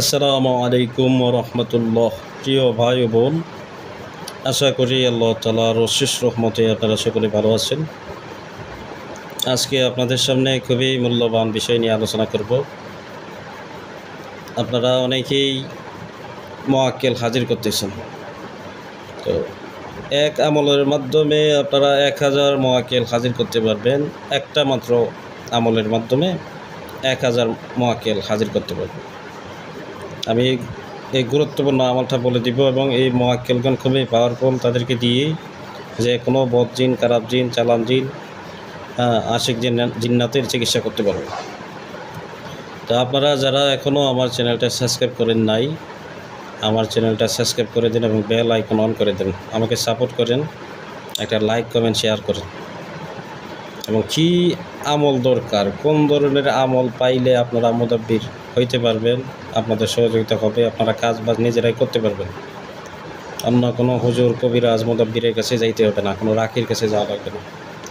আসসালামু আলাইকুম রহমতুল্লাহ প্রিয় ভাই ও বোন, আশা করি আল্লাহ তালার অশেষ রহমতে আপনারা সকলে ভালো আছেন। আজকে আপনাদের সামনে খুবই মূল্যবান বিষয় নিয়ে আলোচনা করব। আপনারা অনেকেই মোয়াক্কেল হাজির করতেছেন। তো এক আমলের মাধ্যমে আপনারা এক হাজার মোয়াক্কেল হাজির করতে পারবেন, একটা মাত্র আমলের মাধ্যমে এক হাজার মোয়াক্কেল হাজির করতে পারবেন। আমি এই গুরুত্বপূর্ণ আমলটা বলে দিব এবং এই মোয়াক্কেলগণ খুবই পাওয়ারফুল তাদেরকে দিয়ে যে কোনো বদ জিন, খারাপ জিন, চালান জিন আশিক জিন, জিন্নাতের চিকিৎসা করতে পারবে। তো আপনারা যারা এখনও আমার চ্যানেলটা সাবস্ক্রাইব করেন নাই, আমার চ্যানেলটা সাবস্ক্রাইব করে দিন এবং বেল আইকন অন করে দিন। আমাকে সাপোর্ট করেন, একটা লাইক কমেন্ট শেয়ার করেন। এবং কী আমল দরকার? কোন ধরনের আমল পাইলে আপনারা মোদাব্বির হইতে পারবেন, আপনাদের সহযোগিতা হবে, আপনারা কাজ বাজ নিজেরাই করতে পারবেন? অন্য কোনো হুজুর, কবিরাজ, মোদাব্বিরের কাছে যাইতে হবে না, কোনো রাখির কাছে যাওয়া লাগবে না।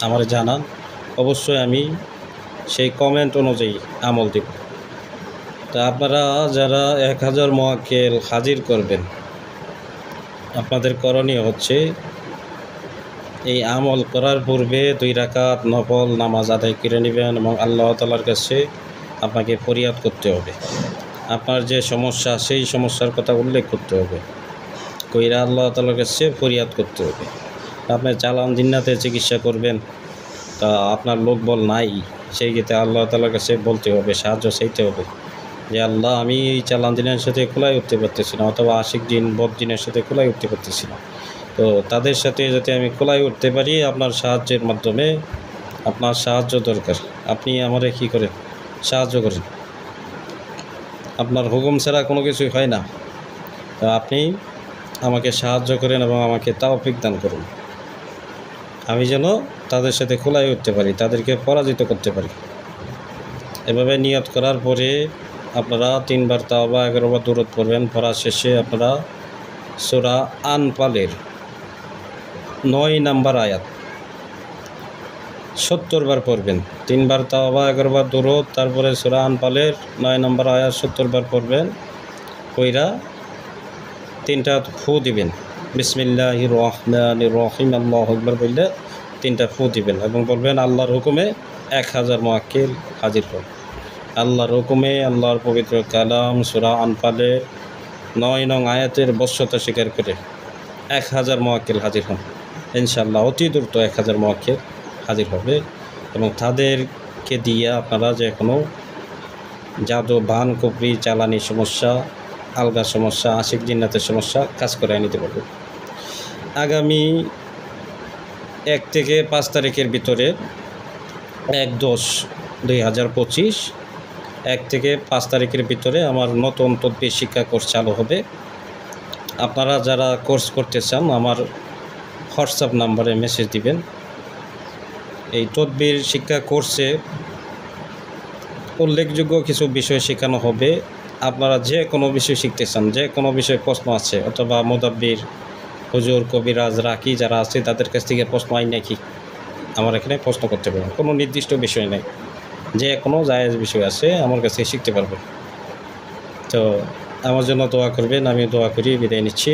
আমার জানান, অবশ্যই আমি সেই কমেন্ট অনুযায়ী আমল দিব। তা আপনারা যারা এক হাজার মোয়াক্কেল হাজির করবেন, আপনাদের করণীয় হচ্ছে এই আমল করার পূর্বে দুই রাকাত নফল নামাজ আদায় করে নেবেন এবং আল্লাহ তালার কাছে আপনাকে ফরিয়াদ করতে হবে। আপনার যে সমস্যা, সেই সমস্যার কথা উল্লেখ করতে হবে। কইরা আল্লাহ তালার কাছে ফরিয়াদ করতে হবে। আপনি চালান জিন্নাতে চিকিৎসা করবেন, তা আপনার লোকবল নাই, সেই ক্ষেত্রে আল্লাহ তালার কাছে বলতে হবে, সাহায্য চাইতে হবে যে, আল্লাহ, আমি এই চালান দিনের সাথে খোলাই উঠতে পারতেছি না, অথবা আশিক দিন, বদ দিনের সাথে খোলাই উঠতে পারতেছি না। তো তাদের সাথে যাতে আমি খোলাই উঠতে পারি, আপনার সাহায্যের মাধ্যমে আপনার সাহায্য দরকার। আপনি আমারে কী করেন? সাহায্য করেন। আপনার হুকুম ছাড়া কোনো কিছুই হয় না। তো আপনি আমাকে সাহায্য করেন এবং আমাকে তাওফিক দান করুন। আমি যেন তাদের সাথে খোলাই উঠতে পারি, তাদেরকে পরাজিত করতে পারি। এভাবে নিয়ত করার পরে আপনারা তিনবার তাও তাওবা, এগারোবার দূরত পড়বেন। পড়া শেষে আপনারা সোরা আনপালের নয় নাম্বার আয়াত। সত্তর বার পড়বেন। তিনবার তাও তাওবা, এগারোবার দূরত তারপরে সোরা আনপালের নয় নম্বর আয়াত সত্তর বার পড়বেন, কইরা তিনটা ফু দিবেন। বিসমিল্লাহ রহমান রহিম, আল্লাহ আকবর বললে তিনটা ফু দিবেন এবং বলবেন, আল্লাহর হুকুমে এক হাজার মোয়াক্কিল হাজির কর আল্লাহর হুকুমে আল্লাহর পবিত্র কালাম সুরা আনপালে নয় নং আয়াতের বশ্যতা স্বীকার করে এক হাজার মোয়াক্কিল হাজির হন। ইনশাল্লাহ অতি দ্রুত এক হাজার মোয়াক্কিল হাজির হবে এবং তাদেরকে দিয়ে আপনারা যে কোনো জাদু, বান, কুপরি চালানি সমস্যা, আলগা সমস্যা, আশিক জিন্নাতের সমস্যা কাজ করে নিতে পারবে। আগামী এক থেকে পাঁচ তারিখের ভিতরে এক দশ দুই হাজার পঁচিশ, এক থেকে পাঁচ তারিখের ভিতরে আমার নতুন তদ্বির শিক্ষা কোর্স চালু হবে। আপনারা যারা কোর্স করতে চান, আমার হোয়াটসঅ্যাপ নাম্বারে মেসেজ দিবেন। এই তদ্বির শিক্ষা কোর্সে উল্লেখযোগ্য কিছু বিষয় শেখানো হবে। আপনারা যে কোনো বিষয় শিখতে চান, যে কোনো বিষয়ে প্রশ্ন আছে, অথবা মোদাব্বির হুজুর, কবিরাজ, রাকি যারা আছে, তাদের কাছ থেকে প্রশ্ন আই নাকি আমার এখানে প্রশ্ন করতে পারবেন কোনো নির্দিষ্ট বিষয় নেই। যে কোনো জায়েজ বিষয় আছে, আমার কাছে শিখতে পারবেন। তো আমার জন্য দোয়া করবেন আমি দোয়া করি, বিদায় নিচ্ছি।